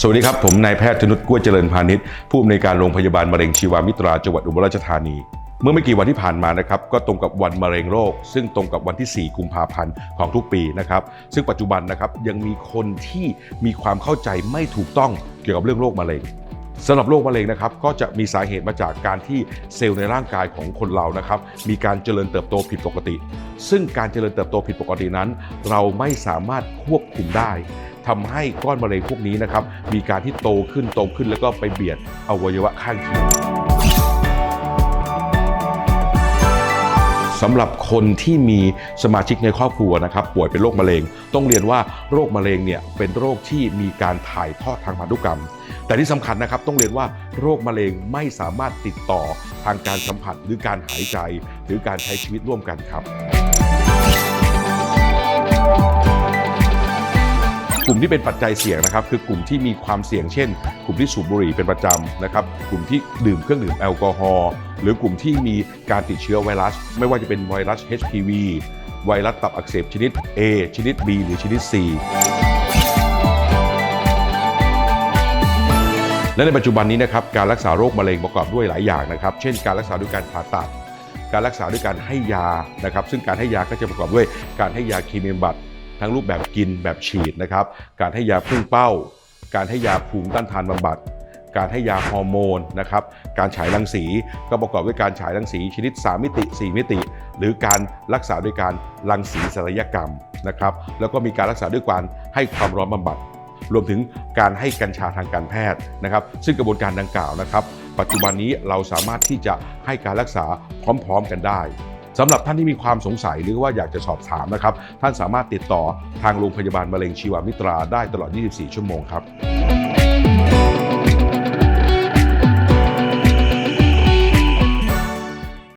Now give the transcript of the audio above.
สวัสดีครับ ผมนายแพทย์ธนุชกล้วยเจริญพาณิชย์ผู้อำนวยการโรงพยาบาลมะเร็งชีวามิตราจังหวัดอุบลราชธานี เมื่อไม่กี่วันที่ผ่านมานะครับก็ตรงกับวันมะเร็งโรคซึ่งตรงกับวันที่ 4 กุมภาพันธ์ของทุกปีนะครับซึ่งปัจจุบันนะครับยังมีคนที่มีความเข้าใจไม่ถูกต้องเกี่ยวกับเรื่องโรคมะเร็งสำหรับโรคมะเร็งนะครับก็จะมีสาเหตุมาจากการที่เซลล์ในร่างกายของคนเรานะครับมีการเจริญเติบโตผิดปกติ ซึ่งการเจริญเติบโตผิดปกตินั้น เราไม่สามารถควบคุมได้ ทำให้ก้อนมะเร็งพวกนี้นะครับมีการที่โตขึ้นโตขึ้นแล้วก็ไปเบียดอวัยวะข้างเคียงสำหรับคนที่มีสมาชิกในครอบครัวนะครับ ป่วยเป็นโรคมะเร็ง ต้องเรียนว่าโรคมะเร็งเนี่ยเป็นโรคที่มีการถ่ายทอดทางพันธุกรรม แต่ที่สำคัญนะครับต้องเรียนว่าโรคมะเร็งไม่สามารถติดต่อทางการสัมผัสหรือการหายใจ หรือการใช้ชีวิตร่วมกันครับ กลุ่มที่เป็นปัจจัยเสี่ยงนะครับคือกลุ่มที่มีความเสี่ยงเช่น กลุ่มที่สูบบุหรี่เป็นประจำนะครับกลุ่มที่ดื่มเครื่องดื่มแอลกอฮอล์หรือกลุ่มที่มีการติดเชื้อไวรัส ไม่ว่าจะเป็นไวรัส HPV ไวรัสตับอักเสบชนิด A ชนิด B หรือชนิด C และในปัจจุบันนี้นะครับการรักษาโรคมะเร็งประกอบด้วยหลายอย่างนะครับ เช่น การรักษาด้วยการผ่าตัด การรักษาด้วยการให้ยานะครับ ซึ่งการให้ยาก็จะประกอบด้วยการให้ยาคีเมบัต ทั้งรูปแบบกินแบบฉีดนะครับ การให้ยาพุ่งเป้า การให้ยาภูมิต้านทานบำบัด การให้ยาฮอร์โมนนะครับ การฉายรังสีก็ประกอบด้วยการฉายรังสีชนิด 3 มิติ 4 มิติ หรือการรักษาด้วยการรังสีศัลยกรรมนะครับ แล้วก็มีการรักษาด้วยการให้ความร้อนบำบัด รวมถึงการให้กัญชาทางการแพทย์นะครับ ซึ่งกระบวนการดังกล่าวนะครับ ปัจจุบันนี้เราสามารถที่จะให้การรักษาพร้อม ๆ กันได้ สำหรับท่านที่มีความสงสัยหรือว่าอยากจะสอบถามนะครับ ท่านสามารถติดต่อทางโรงพยาบาลมะเร็งชีวามิตราได้ตลอด 24 ชั่วโมงครับ